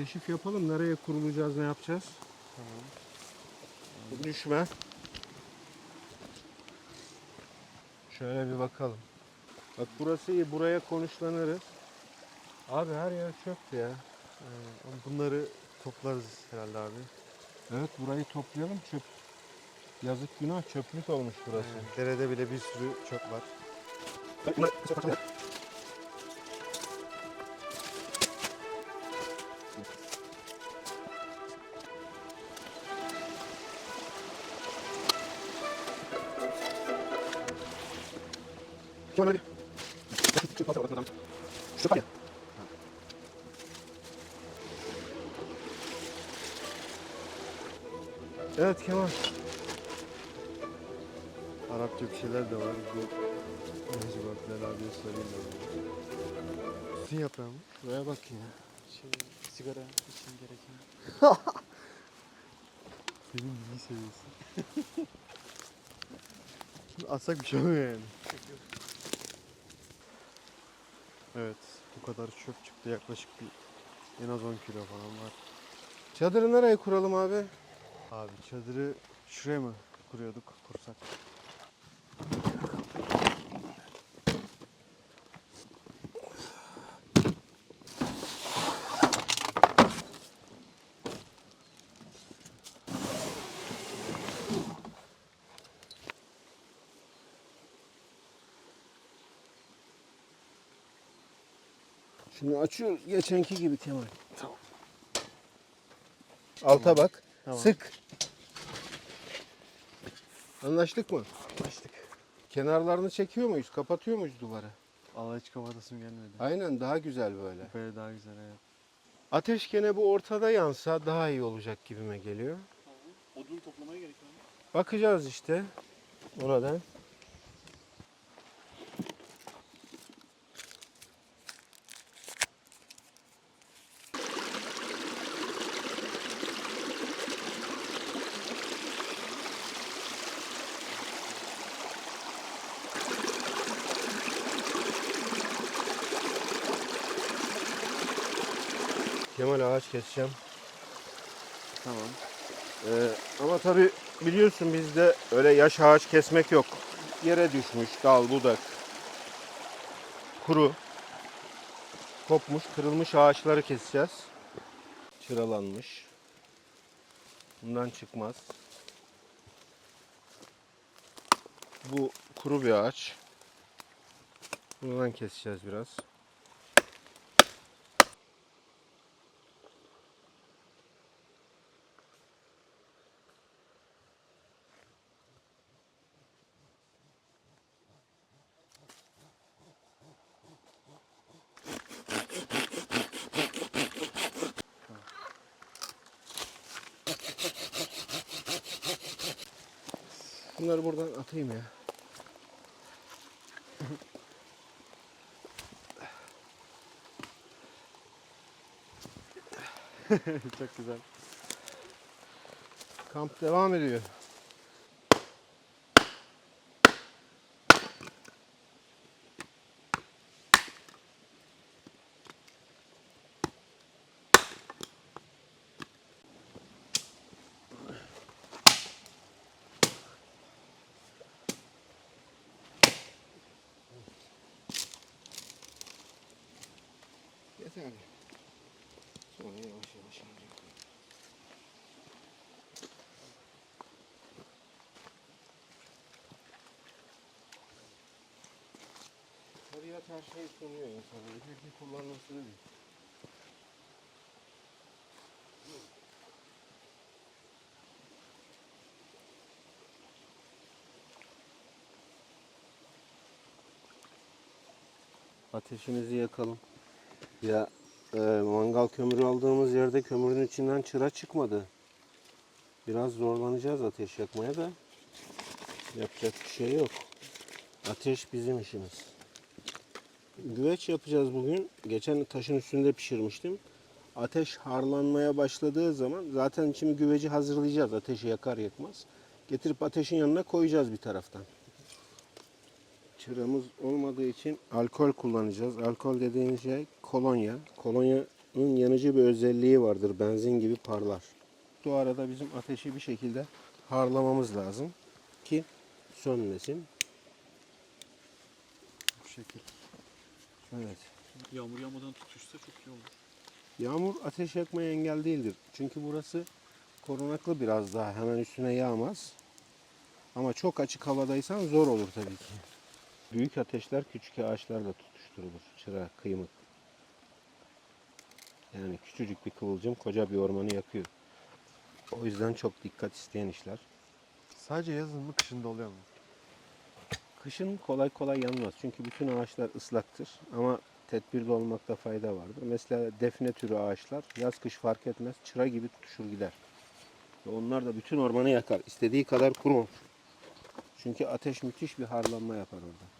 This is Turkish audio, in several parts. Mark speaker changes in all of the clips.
Speaker 1: keşif yapalım. Nereye kurulacağız, ne yapacağız?
Speaker 2: Tamam.
Speaker 1: Düşme. Şöyle bir bakalım. Bak burası iyi. Buraya konuşlanırız. Abi her yer çöptü ya.
Speaker 2: Ee, bunları toplarız herhalde abi.
Speaker 1: Evet burayı toplayalım. Çöp. Yazık günah çöplük olmuş burası.
Speaker 2: Ee, derede bile bir sürü çöp var.
Speaker 1: Evet Kemal.
Speaker 2: Arapça bir şeyler de var. Bu bak Bilal abiye sorayım ben. Sizin yaprağı mı?
Speaker 1: Buraya bak ya.
Speaker 3: Şey, sigara için gereken.
Speaker 2: Senin bilgi seviyesi. Şimdi atsak bir şey olmuyor yani. Evet. Bu kadar çöp çıktı. Yaklaşık bir en az 10 kilo falan var.
Speaker 1: Çadırı nereye kuralım abi?
Speaker 2: Abi çadırı şuraya mı kuruyorduk kursak?
Speaker 1: Şimdi açıyoruz. Geçenki gibi Kemal. Tamam. Alta bak.
Speaker 2: Tamam.
Speaker 1: Sık. Anlaştık mı?
Speaker 2: Anlaştık.
Speaker 1: Kenarlarını çekiyor muyuz? Kapatıyor muyuz duvarı?
Speaker 2: Allah hiç kapatasım gelmedi.
Speaker 1: Aynen daha güzel böyle.
Speaker 2: Böyle daha güzel evet.
Speaker 1: Ateş gene bu ortada yansa daha iyi olacak gibime geliyor.
Speaker 3: Odun toplamaya gerekiyor. mu?
Speaker 1: Bakacağız işte oradan. Kemal ağaç keseceğim.
Speaker 2: Tamam.
Speaker 1: Ee, ama tabi biliyorsun bizde öyle yaş ağaç kesmek yok. Yere düşmüş dal, budak, kuru, kopmuş, kırılmış ağaçları keseceğiz. Çıralanmış. Bundan çıkmaz. Bu kuru bir ağaç. Bundan keseceğiz biraz. Bunları buradan atayım ya.
Speaker 2: Çok güzel.
Speaker 1: Kamp devam ediyor. Yeter. Sonra yavaş yavaş inecek. Tabiat her şeyi sunuyor insana. Peki kullanmasını bil. Ateşimizi yakalım. Ya e, mangal kömürü aldığımız yerde kömürün içinden çıra çıkmadı. Biraz zorlanacağız ateş yakmaya da. Yapacak bir şey yok. Ateş bizim işimiz. Güveç yapacağız bugün. Geçen taşın üstünde pişirmiştim. Ateş harlanmaya başladığı zaman zaten şimdi güveci hazırlayacağız. Ateşi yakar yakmaz. Getirip ateşin yanına koyacağız bir taraftan. çıramız olmadığı için alkol kullanacağız. Alkol dediğimiz şey kolonya. Kolonyanın yanıcı bir özelliği vardır. Benzin gibi parlar. Bu arada bizim ateşi bir şekilde harlamamız lazım ki sönmesin.
Speaker 2: Bu şekil.
Speaker 1: Evet.
Speaker 3: Yağmur yağmadan tutuşsa çok iyi olur.
Speaker 1: Yağmur ateş yakmaya engel değildir. Çünkü burası korunaklı biraz daha. Hemen üstüne yağmaz. Ama çok açık havadaysan zor olur tabii ki. Büyük ateşler küçük ağaçlarla tutuşturulur. Çıra, kıymık. Yani küçücük bir kıvılcım koca bir ormanı yakıyor. O yüzden çok dikkat isteyen işler.
Speaker 2: Sadece yazın mı kışın da oluyor mu?
Speaker 1: Kışın kolay kolay yanmaz. Çünkü bütün ağaçlar ıslaktır. Ama tedbirli olmakta fayda vardır. Mesela defne türü ağaçlar yaz kış fark etmez. Çıra gibi tutuşur gider. Ve onlar da bütün ormanı yakar. İstediği kadar kurur. Çünkü ateş müthiş bir harlanma yapar orada.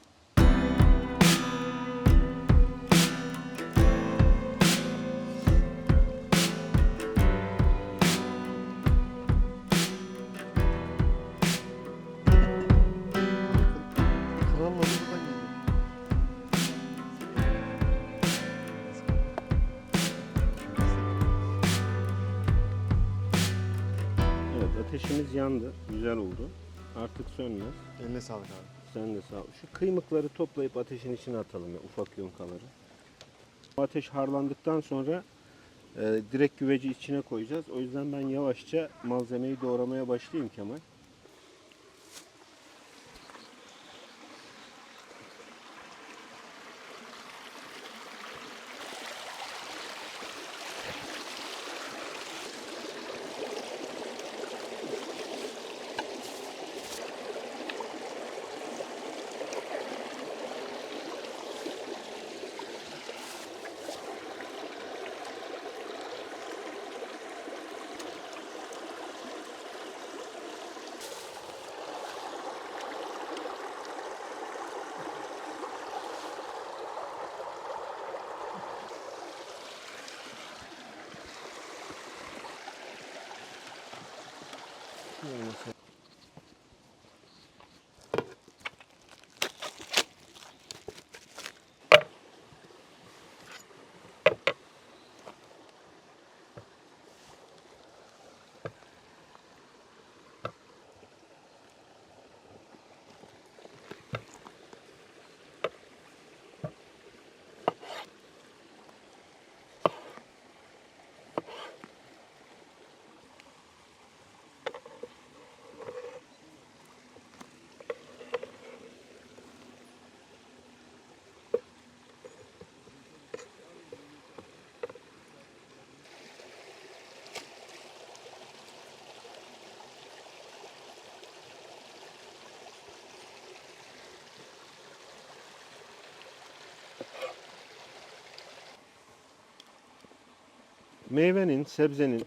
Speaker 1: Yandı. Güzel oldu. Artık sönmez.
Speaker 2: Eline sağlık abi.
Speaker 1: Sen de sağ ol. Şu kıymıkları toplayıp ateşin içine atalım ya ufak yonkaları. Bu ateş harlandıktan sonra e, direkt güveci içine koyacağız. O yüzden ben yavaşça malzemeyi doğramaya başlayayım Kemal. Şöyle mesela. Meyvenin, sebzenin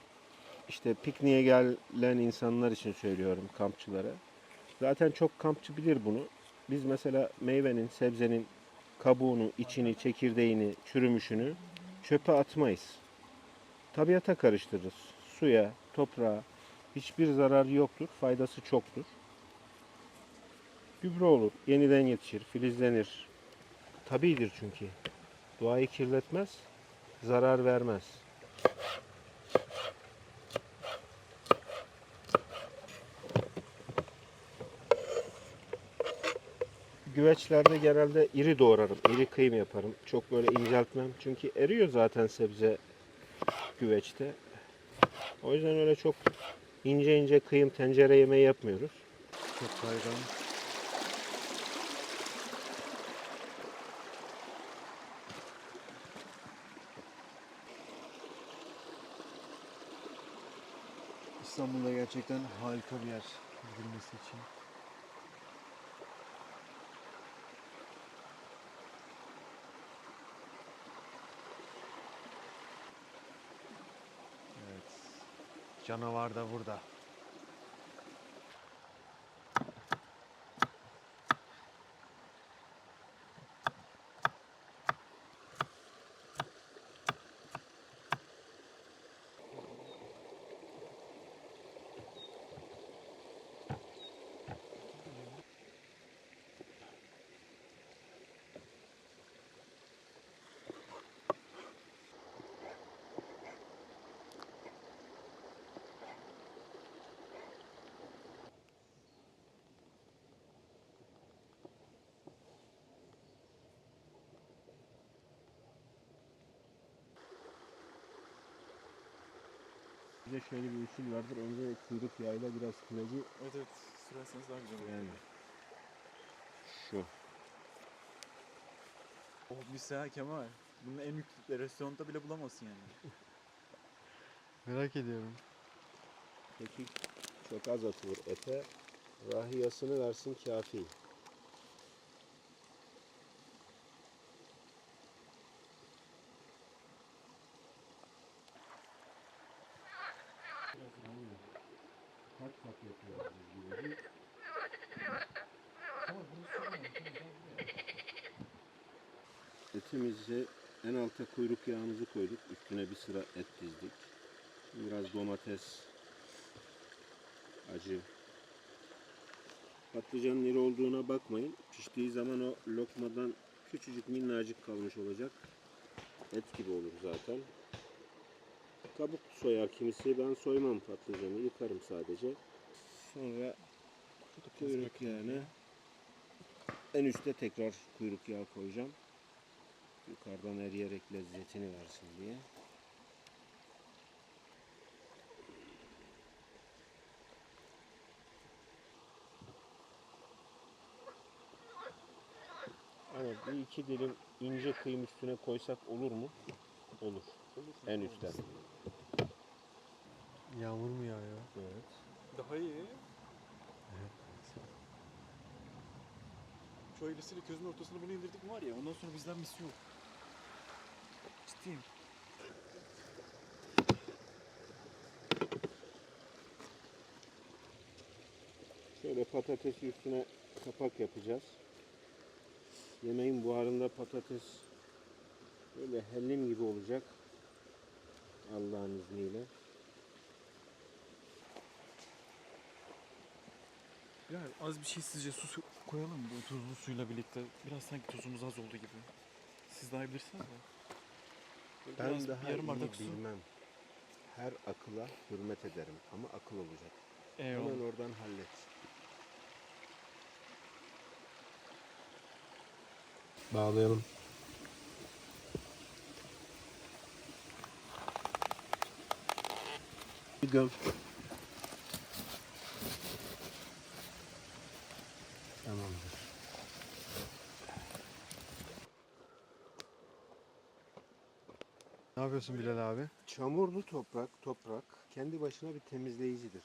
Speaker 1: işte pikniğe gelen insanlar için söylüyorum kampçılara. Zaten çok kampçı bilir bunu. Biz mesela meyvenin, sebzenin kabuğunu, içini, çekirdeğini, çürümüşünü çöpe atmayız. Tabiata karıştırırız. Suya, toprağa hiçbir zararı yoktur, faydası çoktur. Gübre olur, yeniden yetişir, filizlenir. Tabidir çünkü. Doğayı kirletmez, zarar vermez. Güveçlerde genelde iri doğrarım, iri kıyım yaparım. Çok böyle inceltmem. Çünkü eriyor zaten sebze güveçte. O yüzden öyle çok ince ince kıyım tencere yemeği yapmıyoruz.
Speaker 2: Çok saygın. İstanbul'da gerçekten harika bir yer gidilmesi için. Evet. Canavar da burada.
Speaker 1: Bizde şöyle bir usul vardır. Önce kuyruk yağıyla biraz kümeci
Speaker 3: Evet evet. Sürerseniz daha güzel olur.
Speaker 1: yani şu.
Speaker 3: Oh mis ya Kemal. Bunun en büyük restoranda bile bulamazsın yani.
Speaker 2: Merak ediyorum.
Speaker 1: Peki çok az atılır ete. Rahiyasını versin kafi. Kaç kat yapıyoruz biz güveci? Etimizi en alta kuyruk yağımızı koyduk. Üstüne bir sıra et dizdik. Biraz domates, acı. Patlıcanın iri olduğuna bakmayın. Piştiği zaman o lokmadan küçücük minnacık kalmış olacak. Et gibi olur zaten. Kabuk soyar kimisi. Ben soymam patlıcanı. Yıkarım sadece. Sonra kuyruk yağını en üstte tekrar kuyruk yağı koyacağım. Yukarıdan eriyerek lezzetini versin diye. Evet, bir iki dilim ince kıyım üstüne koysak olur mu? Olur. En üstten.
Speaker 2: Yağmur mu yağıyor?
Speaker 1: Evet.
Speaker 3: Daha iyi. Şu ailesiyle közün ortasına bunu indirdik mi var ya ondan sonra bizden mis yok. Ciddiyim.
Speaker 1: Şöyle patatesi üstüne kapak yapacağız. Yemeğin buharında patates böyle hellim gibi olacak. Allah'ın izniyle.
Speaker 3: Ya az bir şey sizce su koyalım mı bu tuzlu suyla birlikte? Biraz sanki tuzumuz az oldu gibi. Siz daha bilirsiniz de.
Speaker 1: Ben
Speaker 3: biraz
Speaker 1: daha
Speaker 3: yarım
Speaker 1: iyi
Speaker 3: bardak su.
Speaker 1: bilmem. Her akıla hürmet ederim ama akıl olacak.
Speaker 3: Eyvallah.
Speaker 1: Hemen oradan hallet. Bağlayalım. Bir
Speaker 2: Ne yapıyorsun Bilal abi?
Speaker 1: Çamurlu toprak, toprak kendi başına bir temizleyicidir.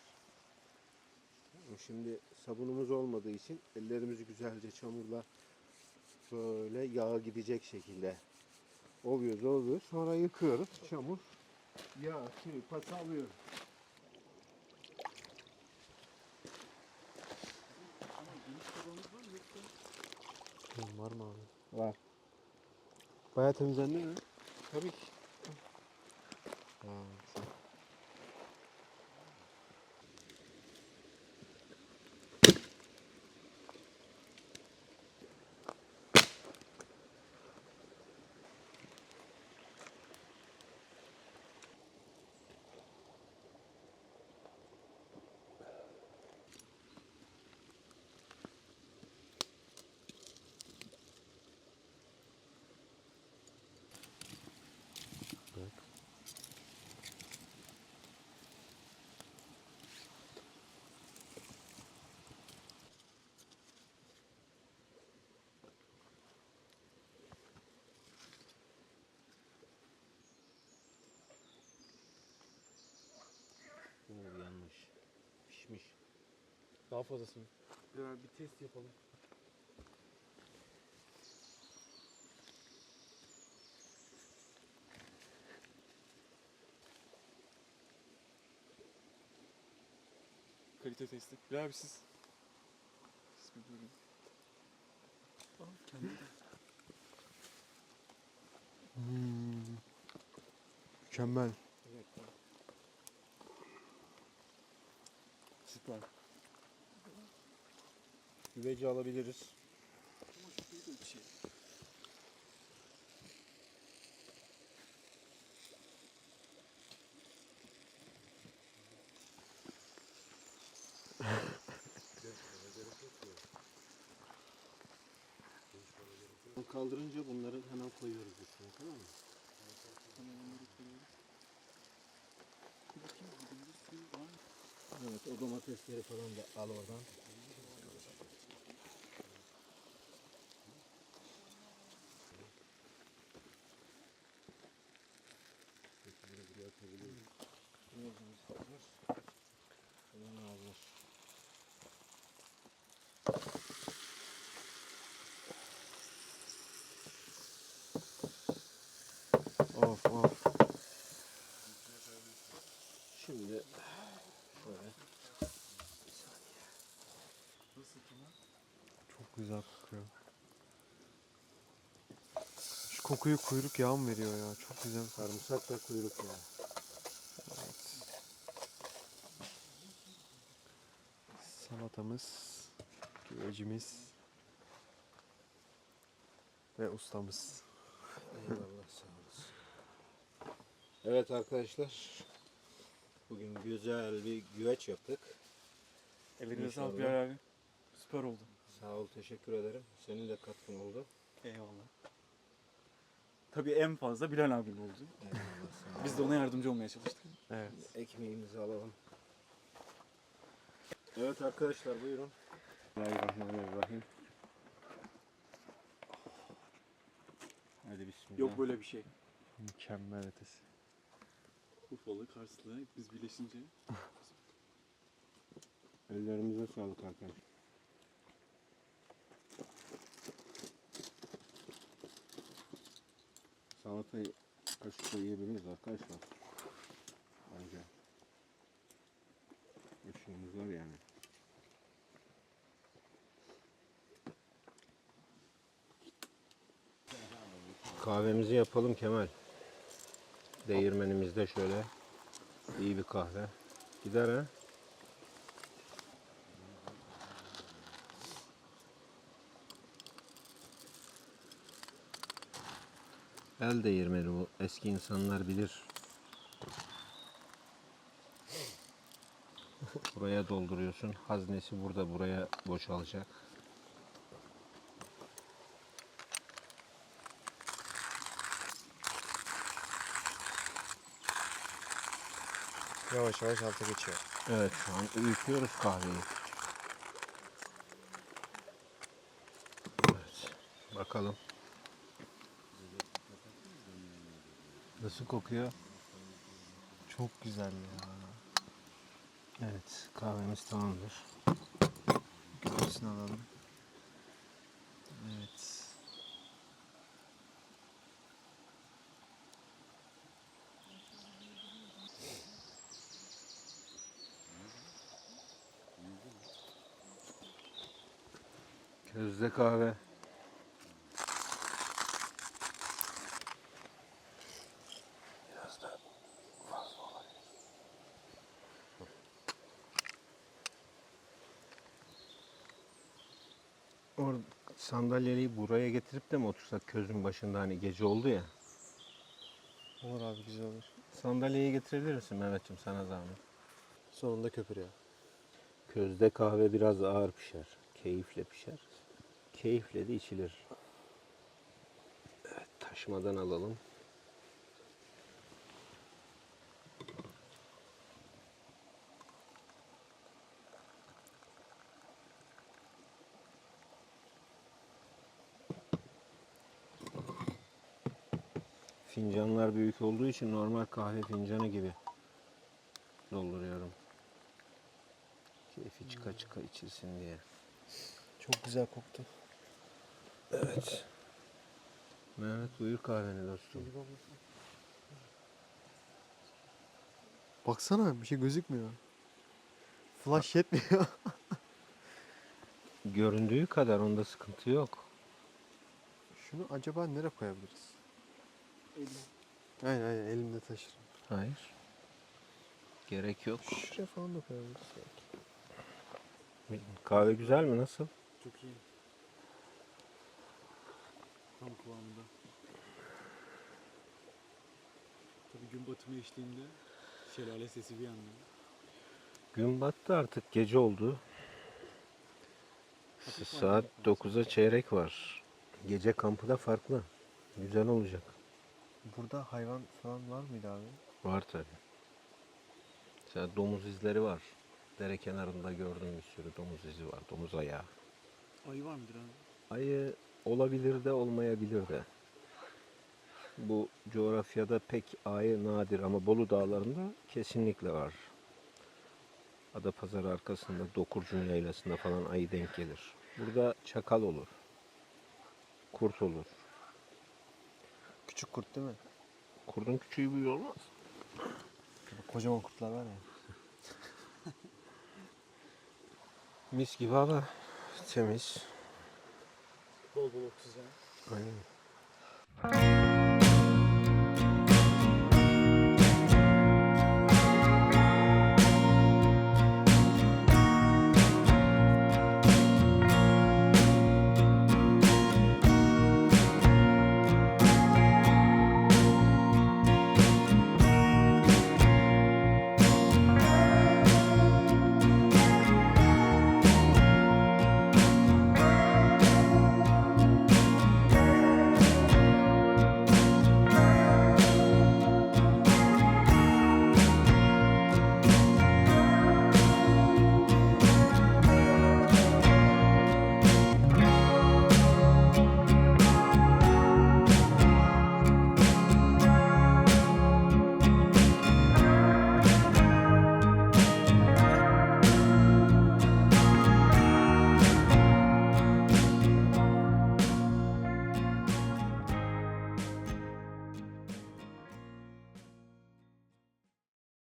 Speaker 1: Şimdi sabunumuz olmadığı için ellerimizi güzelce çamurla böyle yağa gidecek şekilde oluyoruz oluyor. Sonra yıkıyoruz. Çamur yağ, kiri, pası alıyoruz.
Speaker 2: Var mı abi?
Speaker 1: Var.
Speaker 2: Bayağı temizlendi mi?
Speaker 1: Tabii ki.
Speaker 2: Ha,
Speaker 3: Daha fazlasını. Ya bir test yapalım. Kalite testi. Ya abi siz. Siz bir buyurun. Aa, kendi.
Speaker 2: Hmm. Mükemmel.
Speaker 1: Güveci alabiliriz. Kaldırınca bunları hemen koyuyoruz üstüne tamam mı? Evet o domatesleri falan da al oradan.
Speaker 2: Of of.
Speaker 1: Şimdi şöyle
Speaker 2: Çok güzel kokuyor. Şu kokuyu kuyruk yağı mı veriyor ya? Çok güzel.
Speaker 1: sarımsak ve kuyruk yağı.
Speaker 2: Salatamız, güvecimiz ve ustamız.
Speaker 1: Eyvallah sağ olasın. Evet arkadaşlar. Bugün güzel bir güveç yaptık.
Speaker 3: Ellerine sağlık. Bilal abi. Süper oldu.
Speaker 1: Sağ ol teşekkür ederim. Senin de katkın oldu.
Speaker 3: Eyvallah. Tabii en fazla Bilal abim oldu.
Speaker 1: Eyvallah sağ ol.
Speaker 3: Biz de ona yardımcı olmaya çalıştık.
Speaker 2: Evet.
Speaker 1: Ekmeğimizi alalım. Evet arkadaşlar buyurun. Bismillahirrahmanirrahim. Hadi bismillah.
Speaker 3: Yok böyle bir şey.
Speaker 2: Mükemmel ötesi.
Speaker 3: Urfalı, Karslı biz birleşince.
Speaker 1: Ellerimize sağlık arkadaşlar. Salatayı kaşıkla yiyebiliriz arkadaşlar. Bence. Işığımız var yani. Kahvemizi yapalım Kemal. Değirmenimizde şöyle iyi bir kahve. Gider ha? El değirmeni bu. Eski insanlar bilir. Buraya dolduruyorsun. Haznesi burada buraya boşalacak.
Speaker 2: Yavaş yavaş alta geçiyor.
Speaker 1: Evet şu an öğütüyoruz kahveyi. Evet. Bakalım. Nasıl kokuyor?
Speaker 2: Çok güzel ya.
Speaker 1: Evet kahvemiz tamamdır.
Speaker 2: Göğsünü alalım. Evet.
Speaker 1: Közde kahve. Biraz da fazla olabilir. Or sandalyeyi buraya getirip de mi otursak közün başında hani gece oldu ya.
Speaker 2: Olur abi güzel olur.
Speaker 1: Sandalyeyi getirebilir misin Mehmetciğim sana zahmet.
Speaker 2: Sonunda köpür ya.
Speaker 1: Közde kahve biraz ağır pişer. Keyifle pişer. Keyifle de içilir. Evet taşmadan alalım. Fincanlar büyük olduğu için normal kahve fincanı gibi dolduruyorum. Keyfi çıka çıka içilsin diye.
Speaker 2: Çok güzel koktu.
Speaker 1: Evet. Mehmet buyur kahveni dostum.
Speaker 2: Baksana bir şey gözükmüyor. Flash yetmiyor.
Speaker 1: Göründüğü kadar onda sıkıntı yok.
Speaker 2: Şunu acaba nereye koyabiliriz? Aynen aynen elimde taşırım.
Speaker 1: Hayır. Gerek yok.
Speaker 2: Şuraya falan da koyabiliriz. belki.
Speaker 1: Kahve güzel mi? Nasıl?
Speaker 3: Çok iyi. Tam kıvamında. Tabii gün batımı eşliğinde şelale sesi bir yandan.
Speaker 1: Gün battı artık. Gece oldu. Saat
Speaker 3: hafif var.
Speaker 1: 9'a çeyrek var. Gece kampı da farklı. Güzel olacak.
Speaker 2: Burada hayvan falan var mıydı abi?
Speaker 1: Var tabi. Mesela domuz izleri var. Dere kenarında gördüğüm bir sürü domuz izi var. Domuz ayağı.
Speaker 3: Ayı var mıdır abi?
Speaker 1: Ayı olabilir de olmayabilir de. Bu coğrafyada pek ayı nadir ama Bolu dağlarında kesinlikle var. Adapazarı arkasında Dokurcun yaylasında falan ayı denk gelir. Burada çakal olur. Kurt olur.
Speaker 2: Küçük kurt değil mi?
Speaker 1: Kurdun küçüğü büyüğü olmaz.
Speaker 2: Kocaman kurtlar var ya.
Speaker 1: Mis gibi hava. Temiz
Speaker 3: bol bol oksijen.
Speaker 1: Aynen.